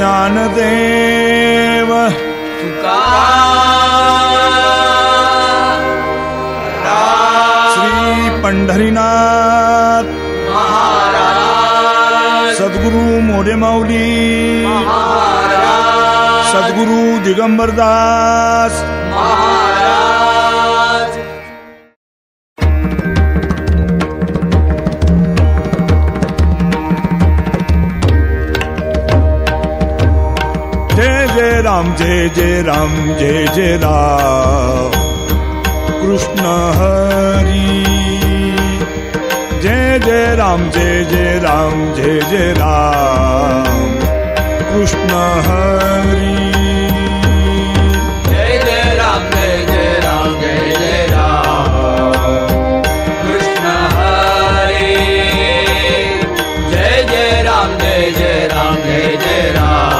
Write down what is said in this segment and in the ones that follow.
ज्ञानदेव। तुका श्री पंढरीनाथ सद्गुरू मोरेमाऊली सद्गुरु दिगंबरदास જય જય રામ જય જય રામ જય જય રામ કૃષ્ણ હરી જય જય રામ જય જય રામ જય જય રામ કૃષ્ણ હરી જય રામ જય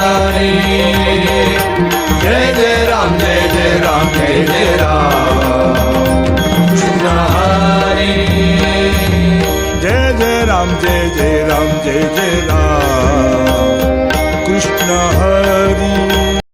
राम जय जय राम जय जय राम। कृष्ण हरि।